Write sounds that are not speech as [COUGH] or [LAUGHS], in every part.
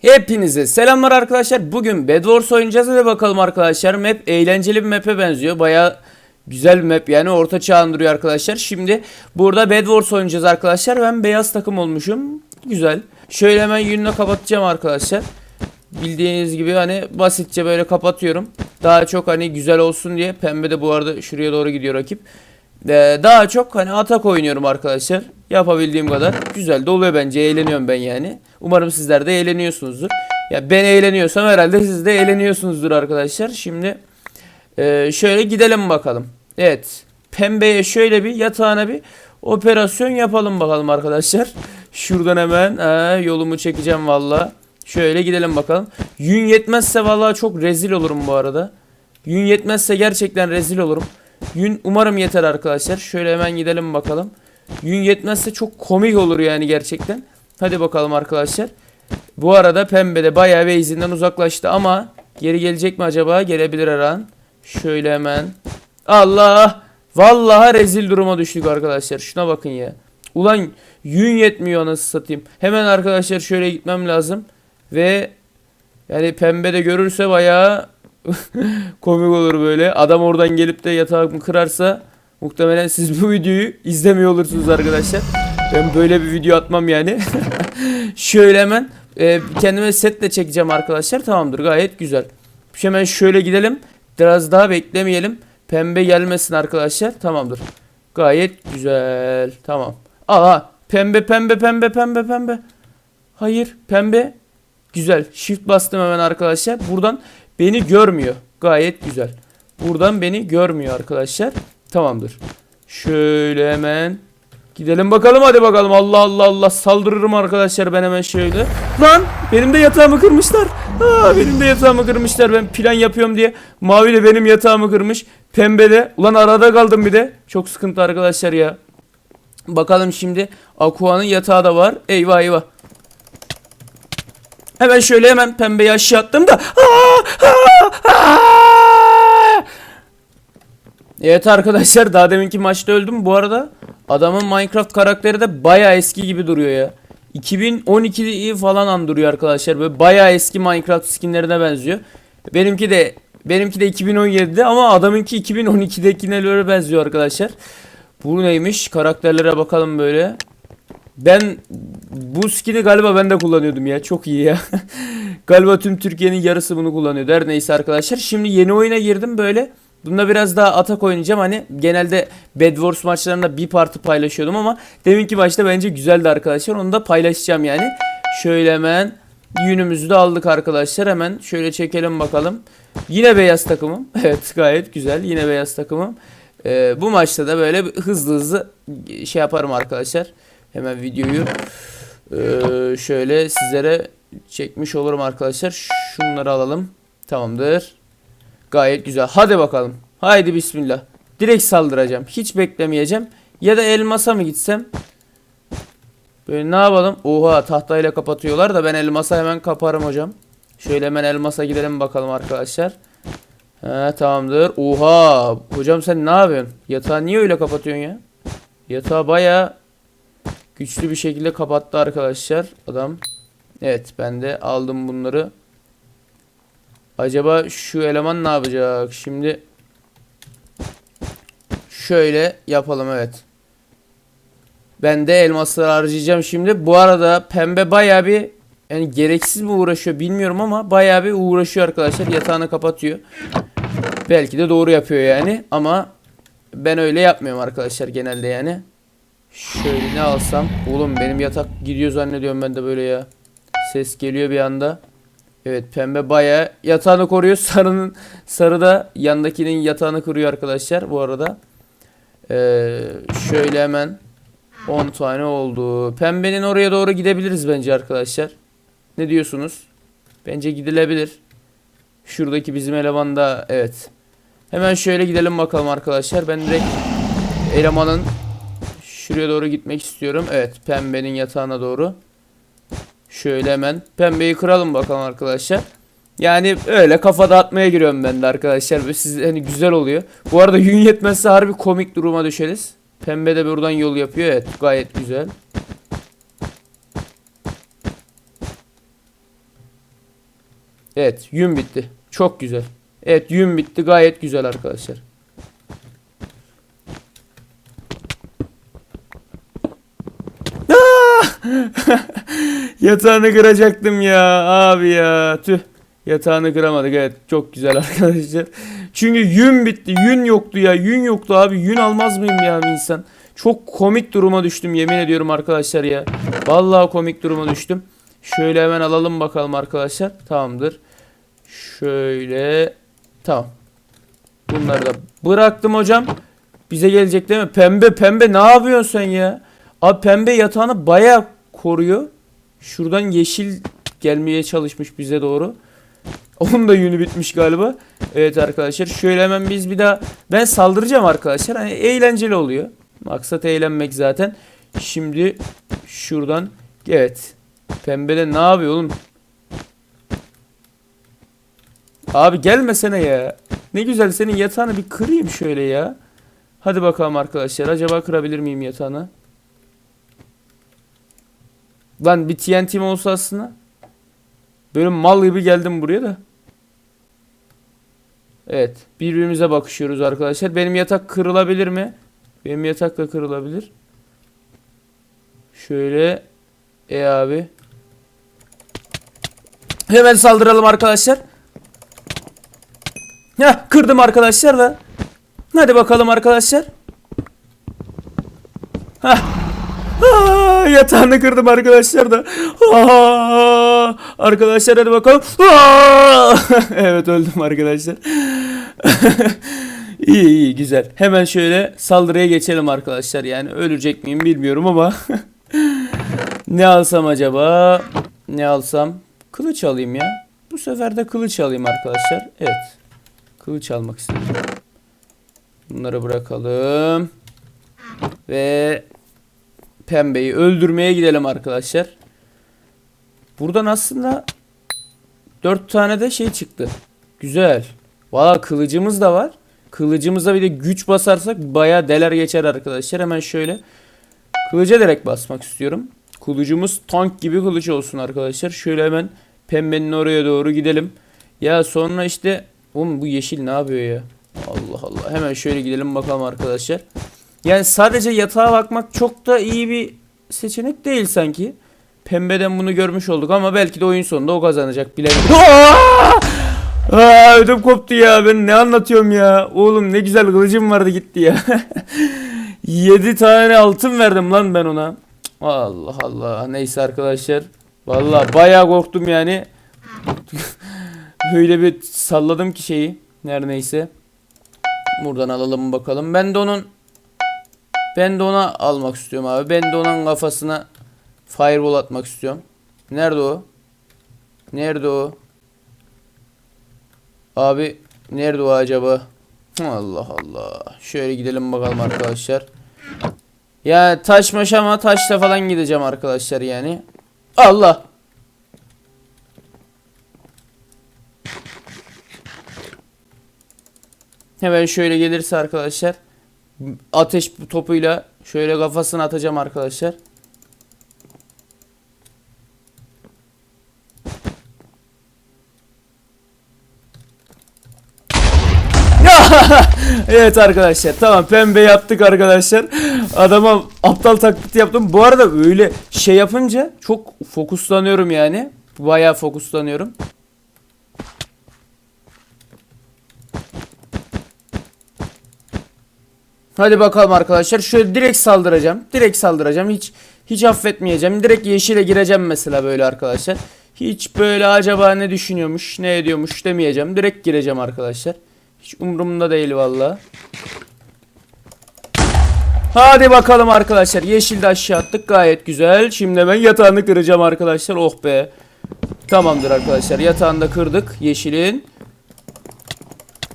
Hepinize selamlar arkadaşlar. Bugün Bed Wars oynayacağız ve bakalım arkadaşlar. Map eğlenceli bir map'e benziyor. Baya güzel bir map yani orta çağ andırıyor arkadaşlar. Şimdi burada Bed Wars oynayacağız arkadaşlar. Ben beyaz takım olmuşum. Güzel. Şöyle hemen yününü kapatacağım arkadaşlar. Bildiğiniz gibi hani basitçe böyle kapatıyorum. Daha çok hani güzel olsun diye. Pembe de bu arada şuraya doğru gidiyor rakip. Ee, daha çok hani atak oynuyorum arkadaşlar. Yapabildiğim kadar. Güzel de oluyor bence. Eğleniyorum ben yani. Umarım sizler de eğleniyorsunuzdur. Ya ben eğleniyorsam herhalde siz de eğleniyorsunuzdur arkadaşlar. Şimdi e, şöyle gidelim bakalım. Evet. Pembeye şöyle bir yatağına bir operasyon yapalım bakalım arkadaşlar. Şuradan hemen ee, yolumu çekeceğim valla. Şöyle gidelim bakalım. Yün yetmezse valla çok rezil olurum bu arada. Yün yetmezse gerçekten rezil olurum. Yün umarım yeter arkadaşlar. Şöyle hemen gidelim bakalım. Yün yetmezse çok komik olur yani gerçekten. Hadi bakalım arkadaşlar. Bu arada pembe de bayağı bir izinden uzaklaştı ama geri gelecek mi acaba? Gelebilir her an. Şöyle hemen. Allah! Vallahi rezil duruma düştük arkadaşlar. Şuna bakın ya. Ulan yün yetmiyor anasını satayım. Hemen arkadaşlar şöyle gitmem lazım. Ve yani pembe de görürse bayağı [LAUGHS] komik olur böyle. Adam oradan gelip de yatağımı kırarsa muhtemelen siz bu videoyu izlemiyor olursunuz arkadaşlar. Ben böyle bir video atmam yani. [LAUGHS] şöyle hemen e, kendime setle çekeceğim arkadaşlar. Tamamdır gayet güzel. Hemen şöyle gidelim. Biraz daha beklemeyelim. Pembe gelmesin arkadaşlar. Tamamdır. Gayet güzel. Tamam. Aha pembe pembe pembe pembe pembe. Hayır pembe. Güzel. Shift bastım hemen arkadaşlar. Buradan beni görmüyor. Gayet güzel. Buradan beni görmüyor arkadaşlar. Tamamdır. Şöyle hemen gidelim bakalım hadi bakalım. Allah Allah Allah saldırırım arkadaşlar ben hemen şöyle. Lan benim de yatağımı kırmışlar. Aa, benim de yatağımı kırmışlar. Ben plan yapıyorum diye. Mavi de benim yatağımı kırmış. Pembe de. Ulan arada kaldım bir de. Çok sıkıntı arkadaşlar ya. Bakalım şimdi Aqua'nın yatağı da var. Eyvah eyvah. Hemen şöyle hemen pembeyi aşağı attım da. Aa, aa, aa! Evet arkadaşlar daha deminki maçta öldüm. Bu arada adamın Minecraft karakteri de baya eski gibi duruyor ya. 2012'yi falan andırıyor arkadaşlar. Böyle baya eski Minecraft skinlerine benziyor. Benimki de benimki de 2017'de ama adamınki 2012'dekine böyle benziyor arkadaşlar. Bu neymiş? Karakterlere bakalım böyle. Ben bu skin'i galiba ben de kullanıyordum ya. Çok iyi ya. [LAUGHS] galiba tüm Türkiye'nin yarısı bunu kullanıyordu. Her neyse arkadaşlar. Şimdi yeni oyuna girdim böyle. Bunda biraz daha atak oynayacağım. Hani genelde Bed Wars maçlarında bir parti paylaşıyordum ama deminki maçta bence güzeldi arkadaşlar. Onu da paylaşacağım yani. Şöyle hemen yünümüzü de aldık arkadaşlar. Hemen şöyle çekelim bakalım. Yine beyaz takımım. [LAUGHS] Evet gayet güzel. Yine beyaz takımım. Ee, bu maçta da böyle hızlı hızlı şey yaparım arkadaşlar. Hemen videoyu e, şöyle sizlere çekmiş olurum arkadaşlar. Şunları alalım. Tamamdır. Gayet güzel. Hadi bakalım. Haydi bismillah. Direkt saldıracağım. Hiç beklemeyeceğim. Ya da elmasa mı gitsem? Böyle ne yapalım? Oha tahtayla kapatıyorlar da ben elmasa hemen kaparım hocam. Şöyle hemen elmasa gidelim bakalım arkadaşlar. He tamamdır. Oha. Hocam sen ne yapıyorsun? Yatağı niye öyle kapatıyorsun ya? Yatağı baya güçlü bir şekilde kapattı arkadaşlar adam. Evet ben de aldım bunları. Acaba şu eleman ne yapacak? Şimdi şöyle yapalım evet. Ben de elmasları harcayacağım şimdi. Bu arada pembe baya bir yani gereksiz mi uğraşıyor bilmiyorum ama baya bir uğraşıyor arkadaşlar. Yatağını kapatıyor. Belki de doğru yapıyor yani ama ben öyle yapmıyorum arkadaşlar genelde yani. Şöyle ne alsam? Oğlum benim yatak gidiyor zannediyorum ben de böyle ya. Ses geliyor bir anda. Evet pembe baya yatağını koruyor. [LAUGHS] Sarının sarı da yandakinin yatağını kırıyor arkadaşlar bu arada. Ee, şöyle hemen 10 tane oldu. Pembenin oraya doğru gidebiliriz bence arkadaşlar. Ne diyorsunuz? Bence gidilebilir. Şuradaki bizim eleman evet. Hemen şöyle gidelim bakalım arkadaşlar. Ben direkt elemanın şuraya doğru gitmek istiyorum. Evet pembenin yatağına doğru. Şöyle hemen pembeyi kıralım bakalım arkadaşlar. Yani öyle kafa dağıtmaya giriyorum ben de arkadaşlar. Ve siz hani güzel oluyor. Bu arada yün yetmezse harbi komik duruma düşeriz. Pembe de buradan yol yapıyor. Evet gayet güzel. Evet yün bitti. Çok güzel. Evet yün bitti gayet güzel arkadaşlar. [LAUGHS] [LAUGHS] Yatağını kıracaktım ya abi ya. Tüh. Yatağını kıramadık evet. Çok güzel [LAUGHS] arkadaşlar. Çünkü yün bitti. Yün yoktu ya. Yün yoktu abi. Yün almaz mıyım ya insan? Çok komik duruma düştüm yemin ediyorum arkadaşlar ya. Vallahi komik duruma düştüm. Şöyle hemen alalım bakalım arkadaşlar. Tamamdır. Şöyle. Tamam. Bunları da bıraktım hocam. Bize gelecek değil mi? Pembe pembe ne yapıyorsun sen ya? Abi pembe yatağını baya koruyor. Şuradan yeşil gelmeye çalışmış bize doğru. [LAUGHS] Onun da yünü bitmiş galiba. Evet arkadaşlar şöyle hemen biz bir daha ben saldıracağım arkadaşlar. Hani eğlenceli oluyor. Maksat eğlenmek zaten. Şimdi şuradan evet. Pembede ne yapıyor oğlum? Abi gelmesene ya. Ne güzel senin yatağını bir kırayım şöyle ya. Hadi bakalım arkadaşlar. Acaba kırabilir miyim yatağını? Lan bir TNT'm olsa aslında. Böyle mal gibi geldim buraya da. Evet. Birbirimize bakışıyoruz arkadaşlar. Benim yatak kırılabilir mi? Benim yatak da kırılabilir. Şöyle. E abi. Hemen saldıralım arkadaşlar. Heh, kırdım arkadaşlar da. Hadi bakalım arkadaşlar. Heh. Aa, [LAUGHS] yatağını kırdım arkadaşlar da. Aa, arkadaşlar hadi bakalım. Aa, [LAUGHS] evet öldüm arkadaşlar. [LAUGHS] iyi iyi güzel. Hemen şöyle saldırıya geçelim arkadaşlar. Yani ölecek miyim bilmiyorum ama. ne alsam acaba? Ne alsam? Kılıç alayım ya. Bu sefer de kılıç alayım arkadaşlar. Evet. Kılıç almak istedim. Bunları bırakalım. Ve pembeyi öldürmeye gidelim arkadaşlar. Buradan aslında 4 tane de şey çıktı. Güzel. Valla kılıcımız da var. Kılıcımıza bir de güç basarsak baya deler geçer arkadaşlar. Hemen şöyle kılıca direkt basmak istiyorum. Kılıcımız tank gibi kılıç olsun arkadaşlar. Şöyle hemen pembenin oraya doğru gidelim. Ya sonra işte oğlum bu yeşil ne yapıyor ya? Allah Allah. Hemen şöyle gidelim bakalım arkadaşlar. Yani sadece yatağa bakmak çok da iyi bir seçenek değil sanki. Pembeden bunu görmüş olduk ama belki de oyun sonunda o kazanacak bilemiyorum. [LAUGHS] Aa! Ödüm koptu ya ben ne anlatıyorum ya. Oğlum ne güzel kılıcım vardı gitti ya. [LAUGHS] 7 tane altın verdim lan ben ona. Allah Allah. Neyse arkadaşlar. Vallahi bayağı korktum yani. [LAUGHS] Böyle bir salladım ki şeyi. Her neyse. Buradan alalım bakalım. Ben de onun ben de ona almak istiyorum abi. Ben de onun kafasına fireball atmak istiyorum. Nerede o? Nerede o? Abi nerede o acaba? Allah Allah. Şöyle gidelim bakalım arkadaşlar. Ya taş maş ama taşla falan gideceğim arkadaşlar yani. Allah. Hemen şöyle gelirse arkadaşlar ateş topuyla şöyle kafasına atacağım arkadaşlar. [LAUGHS] evet arkadaşlar tamam pembe yaptık arkadaşlar. Adama aptal taklidi yaptım. Bu arada öyle şey yapınca çok fokuslanıyorum yani. Bayağı fokuslanıyorum. Hadi bakalım arkadaşlar. Şöyle direkt saldıracağım. Direkt saldıracağım. Hiç hiç affetmeyeceğim. Direkt yeşile gireceğim mesela böyle arkadaşlar. Hiç böyle acaba ne düşünüyormuş, ne ediyormuş demeyeceğim. Direkt gireceğim arkadaşlar. Hiç umurumda değil valla. Hadi bakalım arkadaşlar. Yeşilde aşağı attık. Gayet güzel. Şimdi ben yatağını kıracağım arkadaşlar. Oh be. Tamamdır arkadaşlar. Yatağını da kırdık. Yeşilin.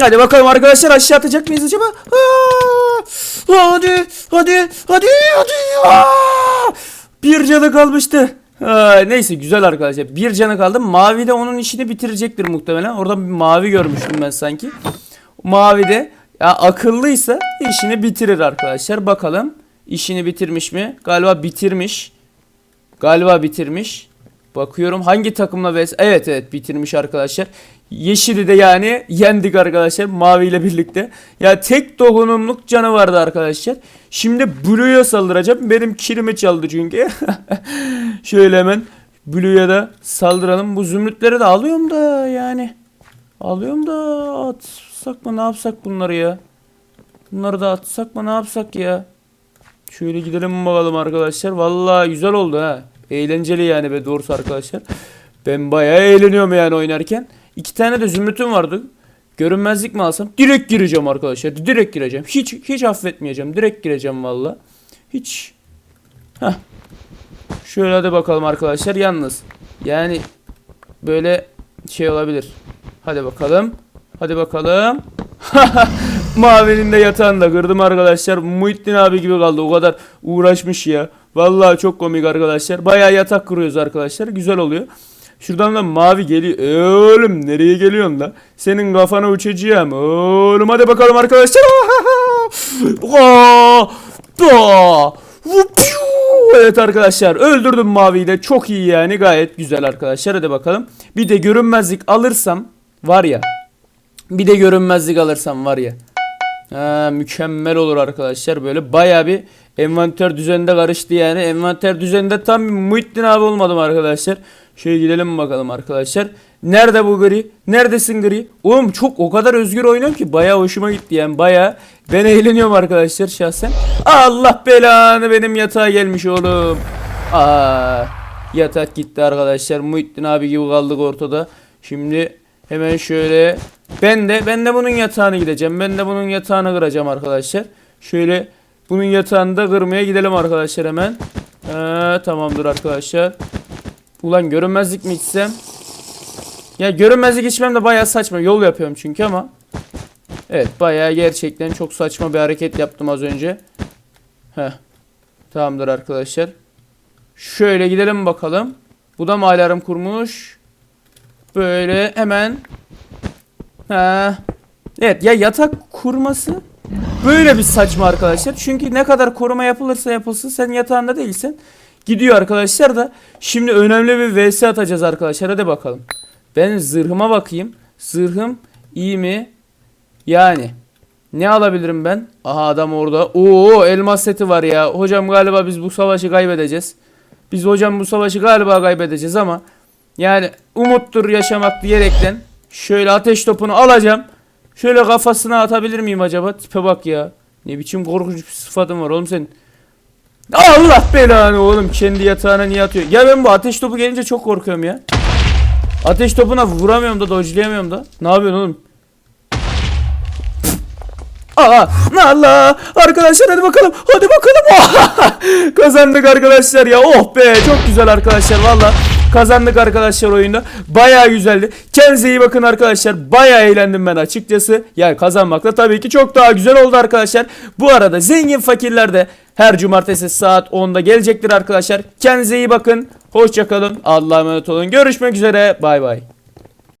Hadi bakalım arkadaşlar aşağı atacak mıyız acaba? Aa! Hadi, hadi, hadi, hadi. Aa! Bir canı kalmıştı. Aa, neyse güzel arkadaşlar. Bir canı kaldı. Mavi de onun işini bitirecektir muhtemelen. Orada bir mavi görmüştüm ben sanki. Mavi de ya akıllıysa işini bitirir arkadaşlar. Bakalım işini bitirmiş mi? Galiba bitirmiş. Galiba bitirmiş. Bakıyorum hangi takımla vs Evet evet bitirmiş arkadaşlar. Yeşili de yani yendik arkadaşlar maviyle birlikte. Ya tek dokunumluk canı vardı arkadaşlar. Şimdi Blue'ya saldıracağım. Benim kilimi çaldı çünkü. [LAUGHS] Şöyle hemen Blue'ya da saldıralım. Bu zümrütleri de alıyorum da yani. Alıyorum da atsak mı ne yapsak bunları ya? Bunları da atsak mı ne yapsak ya? Şöyle gidelim bakalım arkadaşlar. Vallahi güzel oldu ha. Eğlenceli yani be doğrusu arkadaşlar. Ben bayağı eğleniyorum yani oynarken. İki tane de zümrütüm vardı. Görünmezlik mi alsam? Direkt gireceğim arkadaşlar. Direkt gireceğim. Hiç hiç affetmeyeceğim. Direkt gireceğim valla. Hiç. Heh. Şöyle hadi bakalım arkadaşlar. Yalnız yani böyle şey olabilir. Hadi bakalım. Hadi bakalım. [LAUGHS] Mavinin de yatağını da kırdım arkadaşlar. Muhittin abi gibi kaldı. O kadar uğraşmış ya. Vallahi çok komik arkadaşlar. Bayağı yatak kuruyoruz arkadaşlar. Güzel oluyor. Şuradan da mavi geliyor. E oğlum nereye geliyorsun da? Senin kafana uçacağım. Oğlum hadi bakalım arkadaşlar. [LAUGHS] Evet arkadaşlar öldürdüm maviyi de çok iyi yani gayet güzel arkadaşlar hadi bakalım. Bir de görünmezlik alırsam var ya bir de görünmezlik alırsam var ya. Ha, mükemmel olur arkadaşlar. Böyle baya bir envanter düzeninde karıştı yani. Envanter düzeninde tam Muhittin abi olmadım arkadaşlar. Şöyle gidelim bakalım arkadaşlar. Nerede bu gri? Neredesin gri? Oğlum çok o kadar özgür oynuyorum ki baya hoşuma gitti yani baya. Ben eğleniyorum arkadaşlar şahsen. Allah belanı benim yatağa gelmiş oğlum. Aa, yatak gitti arkadaşlar. Muhittin abi gibi kaldık ortada. Şimdi hemen şöyle ben de ben de bunun yatağını gideceğim. Ben de bunun yatağını kıracağım arkadaşlar. Şöyle bunun yatağını da kırmaya gidelim arkadaşlar hemen. Ee, tamamdır arkadaşlar. Ulan görünmezlik mi içsem? Ya görünmezlik içmem de bayağı saçma. Yol yapıyorum çünkü ama. Evet bayağı gerçekten çok saçma bir hareket yaptım az önce. Heh. Tamamdır arkadaşlar. Şöyle gidelim bakalım. Bu da mı alarm kurmuş? Böyle hemen Ha. Evet ya yatak kurması böyle bir saçma arkadaşlar. Çünkü ne kadar koruma yapılırsa yapılsın sen yatağında değilsen gidiyor arkadaşlar da. Şimdi önemli bir vs atacağız arkadaşlar. Hadi bakalım. Ben zırhıma bakayım. Zırhım iyi mi? Yani ne alabilirim ben? Aha adam orada. Oo elmas seti var ya. Hocam galiba biz bu savaşı kaybedeceğiz. Biz hocam bu savaşı galiba kaybedeceğiz ama yani umuttur yaşamak diyerekten Şöyle ateş topunu alacağım. Şöyle kafasına atabilir miyim acaba? Tipe bak ya. Ne biçim korkunç bir sıfatın var oğlum senin. Allah belanı oğlum kendi yatağına niye atıyor? Ya ben bu ateş topu gelince çok korkuyorum ya. Ateş topuna vuramıyorum da dodge'layamıyorum da. Ne yapıyorsun oğlum? Aa, Allah! Arkadaşlar hadi bakalım. Hadi bakalım. [LAUGHS] Kazandık arkadaşlar ya. Oh be çok güzel arkadaşlar valla. Kazandık arkadaşlar oyunda. Baya güzeldi. Kendinize iyi bakın arkadaşlar. Baya eğlendim ben açıkçası. Yani kazanmakla tabii ki çok daha güzel oldu arkadaşlar. Bu arada zengin fakirler de her cumartesi saat 10'da gelecektir arkadaşlar. Kendinize iyi bakın. Hoşçakalın. Allah'a emanet olun. Görüşmek üzere. Bay bay.